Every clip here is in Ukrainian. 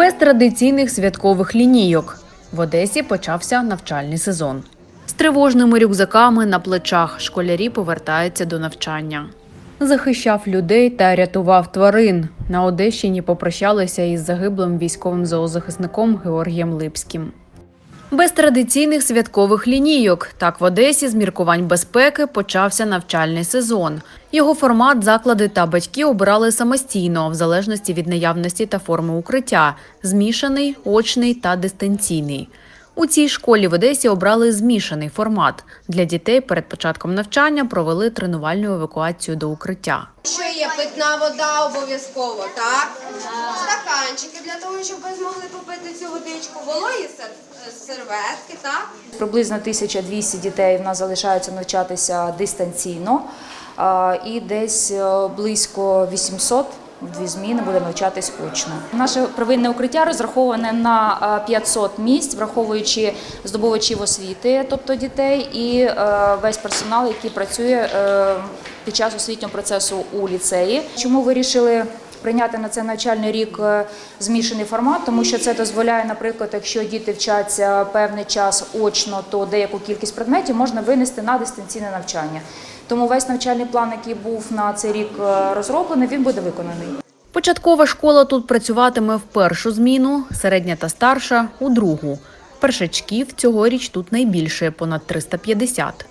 Без традиційних святкових лінійок в Одесі почався навчальний сезон. З тривожними рюкзаками на плечах школярі повертаються до навчання. Захищав людей та рятував тварин. На Одещині попрощалися із загиблим військовим зоозахисником Георгієм Липським. Без традиційних святкових лінійок. Так в Одесі з міркувань безпеки почався навчальний сезон. Його формат заклади та батьки обирали самостійно, в залежності від наявності та форми укриття змішаний, очний та дистанційний. У цій школі в Одесі обрали змішаний формат. Для дітей перед початком навчання провели тренувальну евакуацію до укриття. Ще є питна вода обов'язково, так? Стаканчики для того, щоб ви змогли попити цю водичку, вологі сер- серветки, так? Приблизно 1200 дітей в нас залишаються навчатися дистанційно, і десь е, близько 800 в дві зміни буде навчатись очно. Наше первинне укриття розраховане на е, 500 місць, враховуючи здобувачів освіти, тобто дітей, і е, весь персонал, який працює е, під час освітнього процесу у ліцеї. Чому вирішили прийняти на цей навчальний рік е, змішаний формат, тому що це дозволяє, наприклад, якщо діти вчаться певний час очно, то деяку кількість предметів можна винести на дистанційне навчання. Тому весь навчальний план, який був на цей рік е, розроблений, він буде виконаний. Початкова школа тут працюватиме в першу зміну, середня та старша у другу. Першачків цьогоріч тут найбільше понад 350.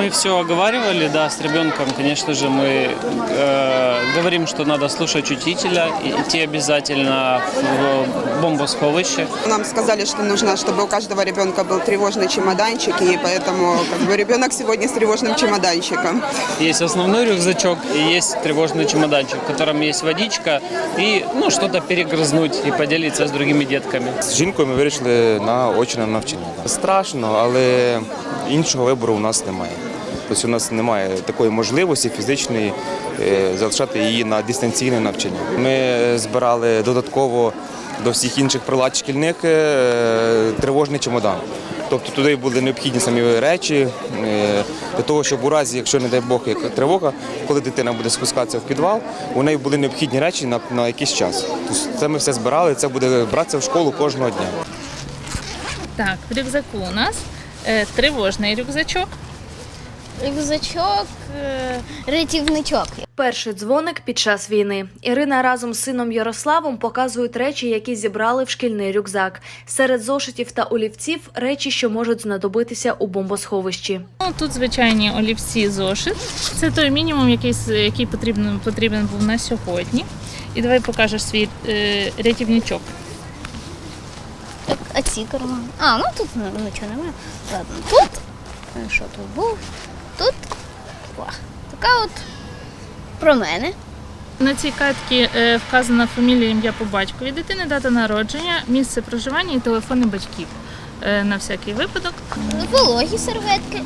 Мы все оговаривали, да, с ребенком, конечно же, мы э, говорим, что надо слушать учителя, и идти обязательно в бомбосховище. Нам сказали, что нужно, чтобы у каждого ребенка был тревожный чемоданчик, и поэтому как бы, ребенок сегодня с тревожным чемоданчиком. Есть основной рюкзачок и есть тревожный чемоданчик, в котором есть водичка и ну, что-то перегрызнуть и поделиться с другими детками. З жінкою ми вирішили на очне навчання. Страшно, але іншого вибору у нас немає. Тобто у нас немає такої можливості фізичної е, залишати її на дистанційне навчання. Ми збирали додатково до всіх інших прилад шкільних е, тривожний чемодан. Тобто туди були необхідні самі речі е, для того, щоб у разі, якщо не дай Бог, як тривога, коли дитина буде спускатися в підвал, у неї були необхідні речі на, на якийсь час. Тобто це ми все збирали, це буде братися в школу кожного дня. Так, в рюкзаку у нас тривожний рюкзачок. Рюкзачок, е, рятівничок. Перший дзвоник під час війни. Ірина разом з сином Ярославом показують речі, які зібрали в шкільний рюкзак. Серед зошитів та олівців речі, що можуть знадобитися у бомбосховищі. Ну, тут звичайні олівці зошит. Це той мінімум, який, який потрібен, потрібен був на сьогодні. І давай покажеш свій е, рятівничок. А ці кармани? А, ну тут ну, нічого немає. Ладно, тут. е, Що тут був? Тут. О, така от про мене. На цій картці е, вказана фамілія, ім'я по батькові дитини, дата народження, місце проживання і телефони батьків. Е, на всякий випадок. Вологі серветки,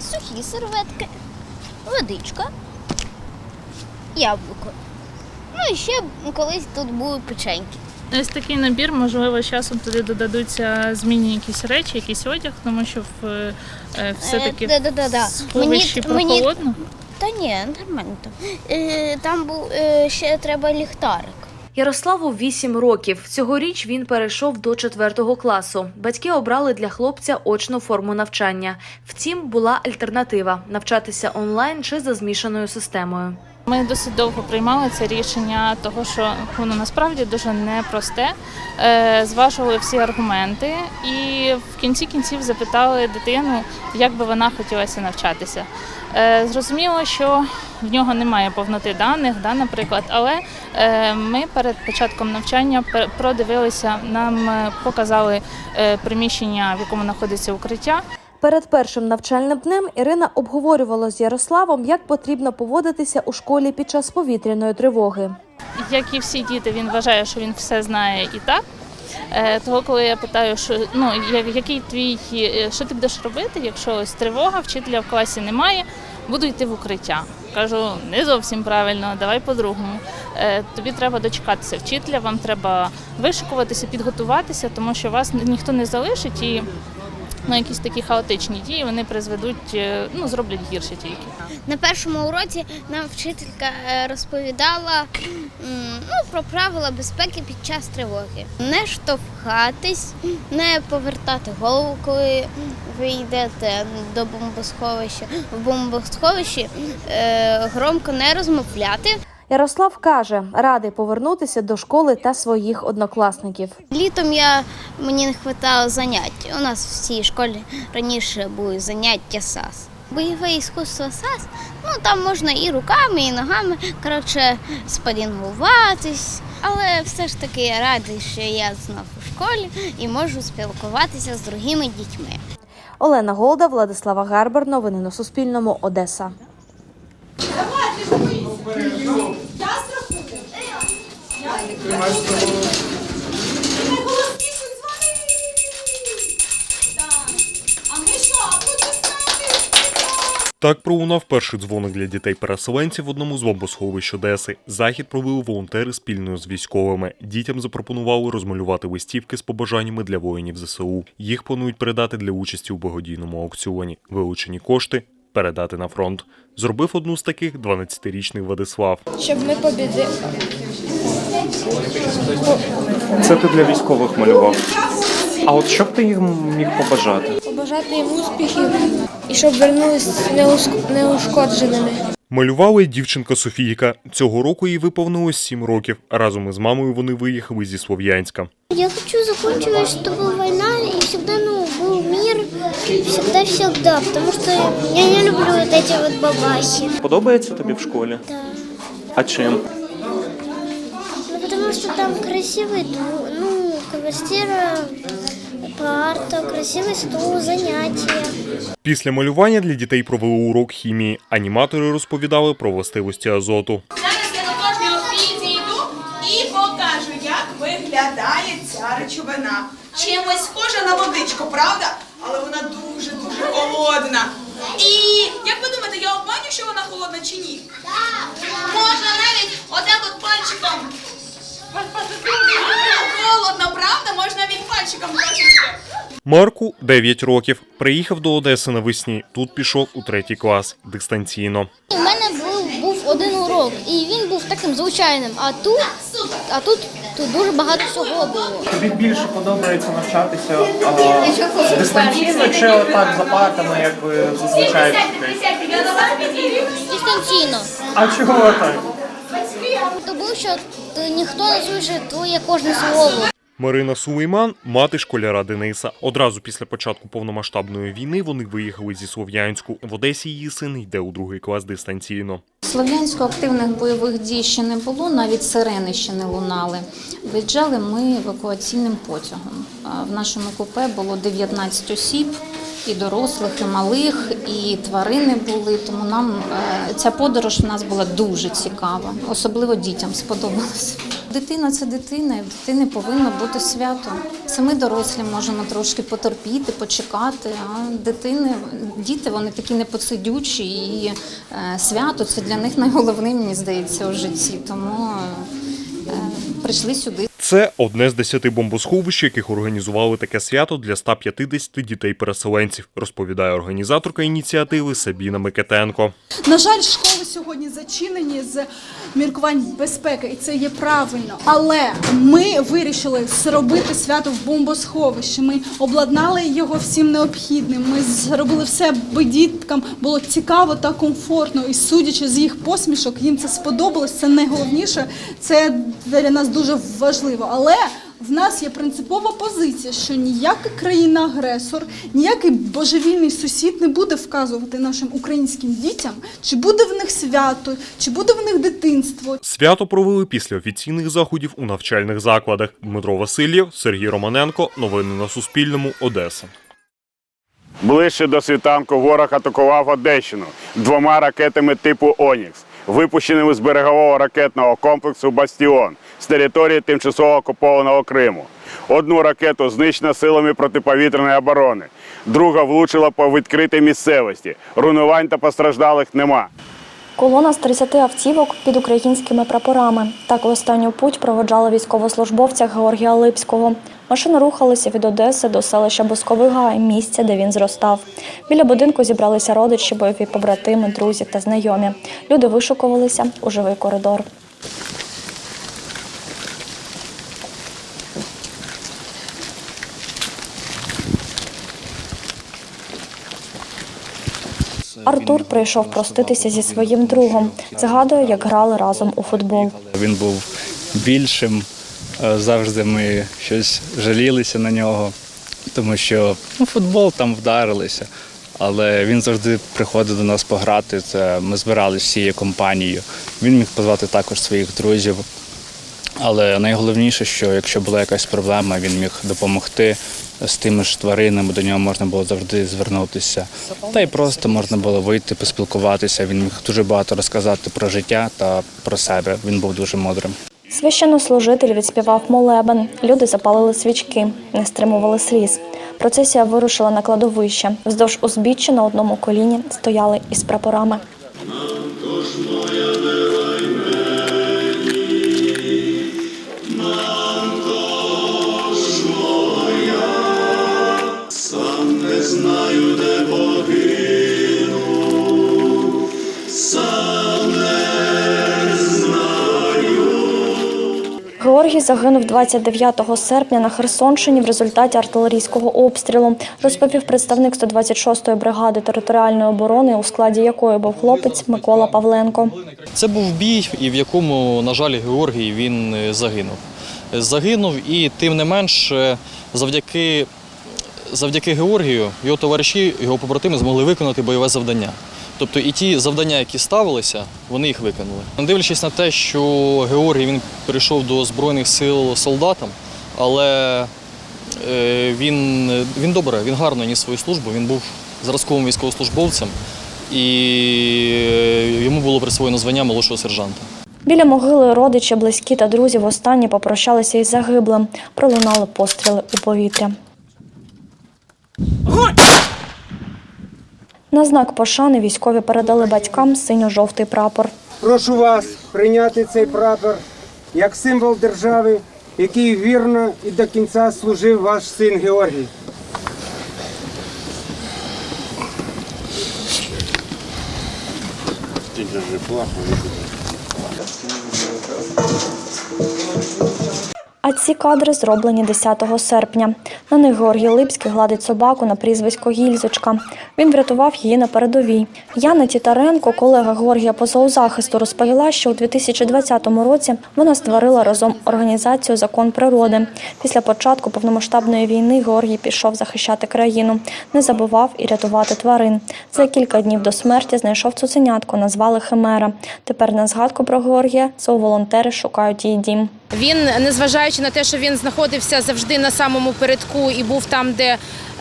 сухі серветки, водичка, яблуко. Ну і ще колись тут були печеньки. Ось такий набір, можливо, з часом туди додадуться змінні якісь речі, якийсь одяг, тому що в, е, все-таки Е, да-да-да-да. сховищі Мені- мені- прохолодно. Та ні, нормально там. Е, там був е, ще треба ліхтарик. Ярославу 8 років. Цьогоріч він перейшов до 4 класу. Батьки обрали для хлопця очну форму навчання. Втім, була альтернатива навчатися онлайн чи за змішаною системою. Ми досить довго приймали це рішення, того що воно насправді дуже непросте. Е, Зважували всі аргументи і в кінці кінців запитали дитину, як би вона хотілося навчатися. Е, Зрозуміло, що в нього немає повноти даних, да, наприклад, але е, ми перед початком навчання продивилися, нам показали приміщення, в якому знаходиться укриття. Перед першим навчальним днем Ірина обговорювала з Ярославом, як потрібно поводитися у школі під час повітряної тривоги. як і всі діти, він вважає, що він все знає і так. Е, Того, коли я питаю, що ну який твій е, що ти будеш робити, якщо ось тривога, вчителя в класі немає, буду йти в укриття. Кажу, не зовсім правильно, давай по-другому. Е, Тобі треба дочекатися вчителя, вам треба вишикуватися, підготуватися, тому що вас ніхто не залишить і ну, якісь такі хаотичні дії вони призведуть, е, ну, зроблять гірше тільки. На першому уроці нам вчителька е, розповідала ну, про правила безпеки під час тривоги. Не штовхатись, не повертати голову, коли ви йдете до бомбосховища. В бомбосховищі е, громко не розмовляти. Ярослав каже, радий повернутися до школи та своїх однокласників. Літом я мені не вистачало занять. У нас в цій школі раніше були заняття САС. Бойове іскусство САС, ну там можна і руками, і ногами, коротше, спарінгуватись. Але все ж таки я радий, що я знов у школі і можу спілкуватися з другими дітьми. Олена Голда, Владислава Гарбар. Новини на Суспільному. Одеса. Так пролунав перший дзвоник для дітей-переселенців в одному з бомбосховищ Одеси. Захід провели волонтери спільно з військовими. Дітям запропонували розмалювати листівки з побажаннями для воїнів ЗСУ. Їх планують передати для участі у благодійному аукціоні. Вилучені кошти передати на фронт. Зробив одну з таких 12-річний Владислав. щоб ми побідили. Це ти для військових малював. А от що б ти їм міг побажати? Побажати їм успіхів і щоб вернулись неуск- неушкодженими. Малювала й дівчинка Софійка. Цього року їй виповнилось 7 років. Разом із мамою вони виїхали зі Слов'янська. Я хочу закончилась, чтобы война и всегда ну, был мир, всегда-всегда, потому что я не люблю вот эти вот бабахи. Подобається тобі в школі? Да. А чим? Потому что там красивый, ну, квартира, парта, красивый стол, занятия. Після малювання для дітей провели урок хімії. Аніматори розповідали про властивості азоту. Зараз я до кожного підійду і покажу, як виглядає ця речовина. Чимось схожа на водичку, правда? Але вона дуже-дуже холодна. І як ви думаєте, я обманю, що вона холодна чи ні? Так. Можна навіть отак от пальчиком. Холодно, правда? Можна навіть пальчиком трошечки. Марку 9 років. Приїхав до Одеси навесні. Тут пішов у третій клас дистанційно. У мене був, був один урок, і він був таким звичайним. А тут, а тут, тут дуже багато всього було. Тобі більше подобається навчатися а, дистанційно чи отак за партами, як ви зазвичай? Дистанційно. А чого так? Тому що ніхто не чує твоє кожне слово. Марина Сулейман – мати школяра Дениса. Одразу після початку повномасштабної війни вони виїхали зі Слов'янську. В Одесі її син йде у другий клас дистанційно. Слов'янську активних бойових дій ще не було, навіть сирени ще не лунали. Виїжджали ми евакуаційним потягом. В нашому купе було 19 осіб, і дорослих, і малих, і тварини були. Тому нам е, ця подорож в нас була дуже цікава. Особливо дітям сподобалось. Дитина це дитина, і в дитини повинно бути свято. Це ми дорослі можемо трошки потерпіти, почекати. А дитини, діти вони такі непосидючі, і е, свято це для них найголовніше, мені здається, у житті. Тому е, прийшли сюди. Це одне з десяти бомбосховищ, яких організували таке свято для 150 дітей-переселенців, розповідає організаторка ініціативи Сабіна Микитенко. На жаль, школи сьогодні зачинені з міркувань безпеки, і це є правильно. Але ми вирішили зробити свято в бомбосховищі. Ми обладнали його всім необхідним. Ми зробили все, аби діткам було цікаво та комфортно. І судячи з їх посмішок, їм це сподобалось. Це найголовніше. Це для нас дуже важливо. Але в нас є принципова позиція, що ніяка країна-агресор, ніякий божевільний сусід не буде вказувати нашим українським дітям, чи буде в них свято, чи буде в них дитинство. Свято провели після офіційних заходів у навчальних закладах. Дмитро Васильєв, Сергій Романенко. Новини на Суспільному. Одеса. Ближче до світанку ворог атакував Одещину двома ракетами типу Онікс, випущеними з берегового ракетного комплексу Бастіон з території тимчасово окупованого Криму. Одну ракету знищено силами протиповітряної оборони, друга влучила по відкритій місцевості. Руйнувань та постраждалих нема. Колона з 30 автівок під українськими прапорами. Так останню путь проводжали військовослужбовця Георгія Липського. Машина рухалася від Одеси до селища Бусковий Гай, місця, де він зростав. Біля будинку зібралися родичі, бойові побратими, друзі та знайомі. Люди вишукувалися у живий коридор. Артур прийшов проститися зі своїм другом. Згадує, як грали разом у футбол. Він був більшим. Е, Завжди ми щось жалілися на нього, тому що ну, футбол там вдарилися. Але він завжди приходив до нас пограти. Це ми збиралися всією компанією. Він міг позвати також своїх друзів. Але найголовніше, що якщо була якась проблема, він міг допомогти з тими ж тваринами, до нього можна було завжди звернутися. Та й просто можна було вийти, поспілкуватися. Він міг дуже багато розказати про життя та про себе. Він був дуже мудрим. Священнослужитель відспівав молебен. Люди запалили свічки, не стримували сліз. Процесія вирушила на кладовище. Вздовж узбіччя на одному коліні стояли із прапорами. Георгій загинув 29 серпня на Херсонщині в результаті артилерійського обстрілу, розповів представник 126-ї бригади територіальної оборони, у складі якої був хлопець Микола Павленко. Це був бій, і в якому, на жаль, Георгій він е, загинув. Загинув, і тим не менш, е, завдяки, завдяки Георгію його товариші, його побратими змогли виконати бойове завдання. Тобто і ті завдання, які ставилися, вони їх виконали. Не дивлячись на те, що Георгій він прийшов до Збройних сил солдатом, але е, він, він добре, він гарно ніс свою службу, він був зразковим військовослужбовцем і е, йому було присвоєно звання молодшого сержанта. Біля могили родичі, близькі та друзі востаннє попрощалися із загиблим. Пролунали постріли у повітря. На знак пошани військові передали батькам синьо-жовтий прапор. Прошу вас прийняти цей прапор як символ держави, який вірно і до кінця служив ваш син Георгій. А ці кадри зроблені 10 серпня. На них Георгій Липський гладить собаку на прізвисько Гільзочка. Він врятував її на передовій. Яна Тітаренко, колега Георгія по зоозахисту, розповіла, що у 2020 році вона створила разом організацію Закон природи. Після початку повномасштабної війни Георгій пішов захищати країну, не забував і рятувати тварин. За кілька днів до смерті знайшов цуценятко, назвали Химера. Тепер на згадку про Георгія зооволонтери шукають її дім. Він, незважаючи на те, що він знаходився завжди на самому передку і був там, де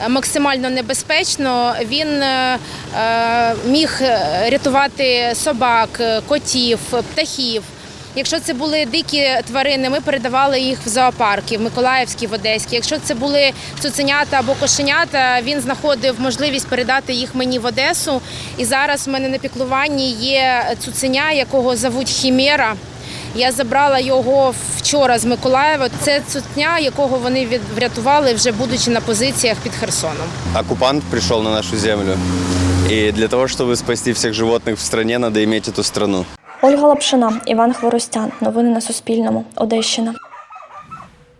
е, максимально небезпечно, він е, е, міг рятувати собак, котів, птахів. Якщо це були дикі тварини, ми передавали їх в зоопарки в Миколаївській, в Одеській. Якщо це були цуценята або кошенята, він знаходив можливість передати їх мені в Одесу. І зараз в мене на піклуванні є цуценя, якого зовуть Хімера. Я забрала його вчора з Миколаєва. Це цуценя, якого вони від- врятували, вже будучи на позиціях під Херсоном. Оккупант пришел на нашу землю. И для того, чтобы спасти всех животных в стране, надо иметь эту страну. Ольга Лапшина, Іван Хворостян. Новини на Суспільному. Одещина.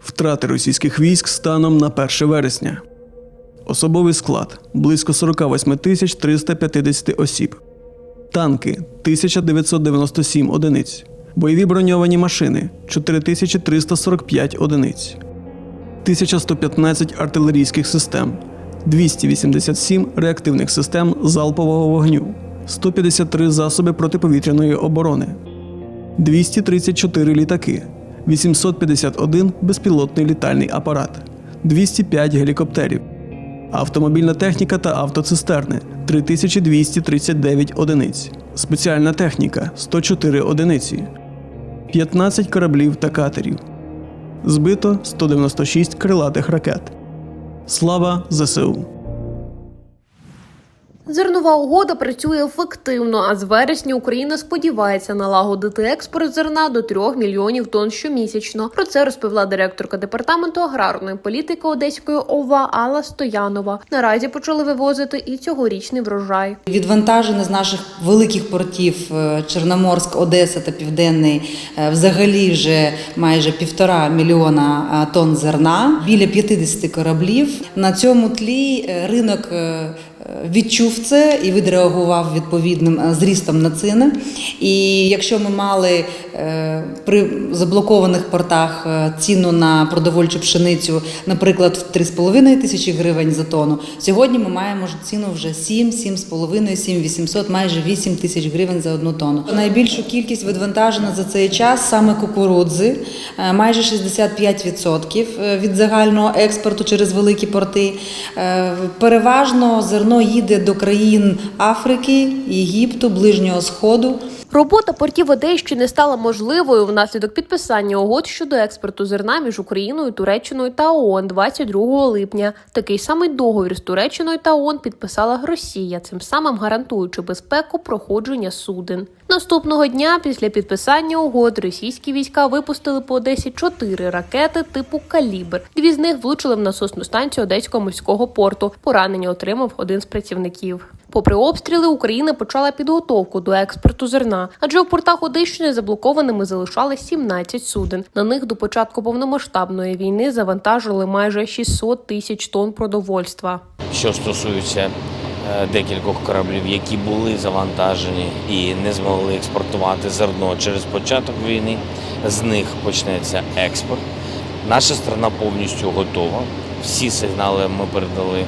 Втрати російських військ станом на 1 вересня. Особовий склад близько 48 тисяч 350 осіб. Танки 1997 одиниць. Бойові броньовані машини 4345 одиниць. 1115 артилерійських систем, 287 реактивних систем залпового вогню, 153 засоби протиповітряної оборони, 234 літаки, 851 безпілотний літальний апарат, 205 гелікоптерів, автомобільна техніка та автоцистерни 3239 одиниць, спеціальна техніка 104 одиниці, 15 кораблів та катерів. Збито 196 крилатих ракет. Слава ЗСУ! Зернова угода працює ефективно, а з вересня Україна сподівається налагодити експорт зерна до 3 мільйонів тонн щомісячно. Про це розповіла директорка департаменту аграрної політики Одеської ОВА Алла Стоянова. Наразі почали вивозити і цьогорічний врожай. Відвантажено з наших великих портів е, Чорноморськ, Одеса та Південний е, взагалі вже майже півтора мільйона е, тонн зерна, біля 50 кораблів. На цьому тлі ринок відчув це і відреагував відповідним е, зрістом на ціни. І якщо ми мали е, при заблокованих портах е, ціну на продовольчу пшеницю, наприклад, в 3,5 тисячі гривень за тонну, сьогодні ми маємо ціну вже 7, 7,5, 7 800, майже 8 тисяч гривень за одну тонну. Найбільшу кількість відвантажено за цей час саме кукурудзи, майже 65% від загального експорту через великі порти. Переважно зерно їде до країн Африки, Єгипту, Ближнього Сходу. Робота портів Одещини стала можливою внаслідок підписання угод щодо експорту зерна між Україною, Туреччиною та ООН 22 липня. Такий самий договір з Туреччиною та ООН підписала Росія, цим самим гарантуючи безпеку проходження суден. Наступного дня після підписання угод російські війська випустили по Одесі чотири ракети типу Калібр. Дві з них влучили в насосну станцію Одеського морського порту. Поранення отримав один з працівників. Попри обстріли, Україна почала підготовку до експорту зерна, адже у портах Одещини заблокованими залишали 17 суден. На них до початку повномасштабної війни завантажили майже 600 тисяч тонн продовольства. Що стосується е, декількох кораблів, які були завантажені і не змогли експортувати зерно через початок війни, з них почнеться експорт. Наша страна повністю готова. Всі сигнали ми передали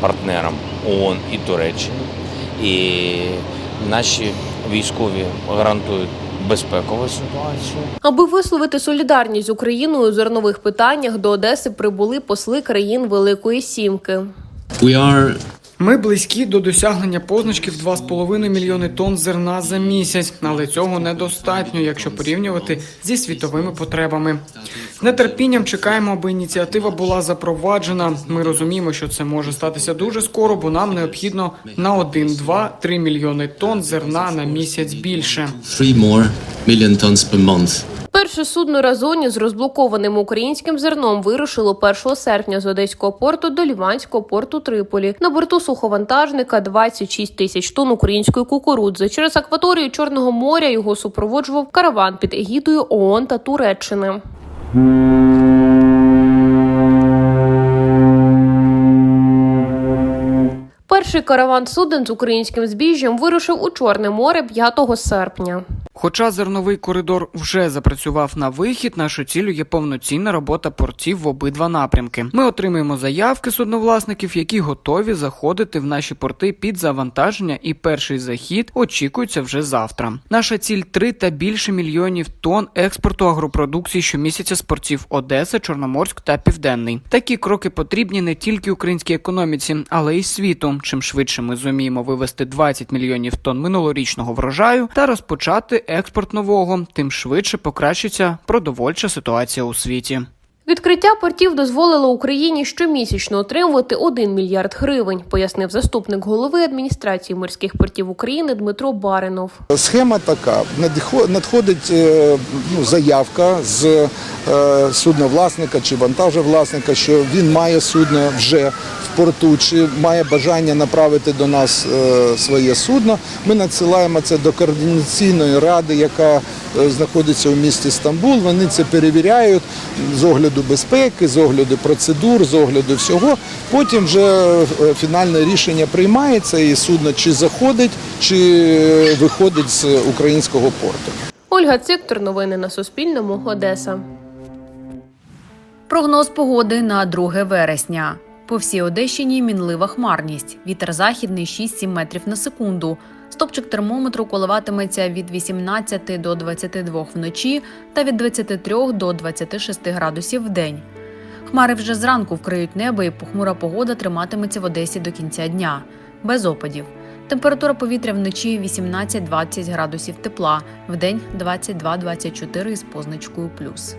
партнерам ООН і Туреччини. І наші військові гарантують безпекову ситуацію. Аби висловити солідарність з Україною у зернових питаннях, до Одеси прибули посли країн Великої Сімки. Ми близькі до досягнення позначки в 2,5 мільйони тонн зерна за місяць, але цього недостатньо, якщо порівнювати зі світовими потребами. З нетерпінням чекаємо, аби ініціатива була запроваджена. Ми розуміємо, що це може статися дуже скоро, бо нам необхідно на 1, 2, 3 мільйони тонн зерна на місяць більше. three more million tons per month. Перше судно Разоні з розблокованим українським зерном вирушило 1 серпня з одеського порту до ліванського порту Триполі. На борту суховантажника 26 тисяч тонн української кукурудзи. Через акваторію Чорного моря його супроводжував караван під егідою ООН та Туреччини. Перший караван суден з українським збіжжям вирушив у Чорне море 5 серпня. Хоча зерновий коридор вже запрацював на вихід, нашою ціллю є повноцінна робота портів в обидва напрямки. Ми отримуємо заявки судновласників, які готові заходити в наші порти під завантаження, і перший захід очікується вже завтра. Наша ціль 3 та більше мільйонів тонн експорту агропродукції щомісяця з портів Одеса, Чорноморськ та Південний. Такі кроки потрібні не тільки українській економіці, але й світу. Чим швидше ми зуміємо вивести 20 мільйонів тонн минулорічного врожаю та розпочати експорт нового, тим швидше покращиться продовольча ситуація у світі. Відкриття портів дозволило Україні щомісячно отримувати 1 мільярд гривень, пояснив заступник голови адміністрації морських портів України Дмитро Баринов. Схема така: надхо- надходить е, ну, заявка з е, судновласника чи вантажовласника, що він має судно вже в порту, чи має бажання направити до нас е, своє судно. Ми надсилаємо це до координаційної ради, яка знаходиться у місті Стамбул. Вони це перевіряють з огляду безпеки, з огляду процедур, з огляду всього. Потім вже е, фінальне рішення приймається, і судно чи заходить, чи виходить з українського порту. Ольга Циктор, новини на Суспільному, Одеса. Прогноз погоди на 2 вересня. По всій Одещині мінлива хмарність. Вітер західний 6-7 метрів на секунду. Стопчик термометру коливатиметься від 18 до 22 вночі та від 23 до 26 градусів в день. Хмари вже зранку вкриють небо і похмура погода триматиметься в Одесі до кінця дня. Без опадів. Температура повітря вночі 18-20 градусів тепла, вдень 22-24 із позначкою плюс.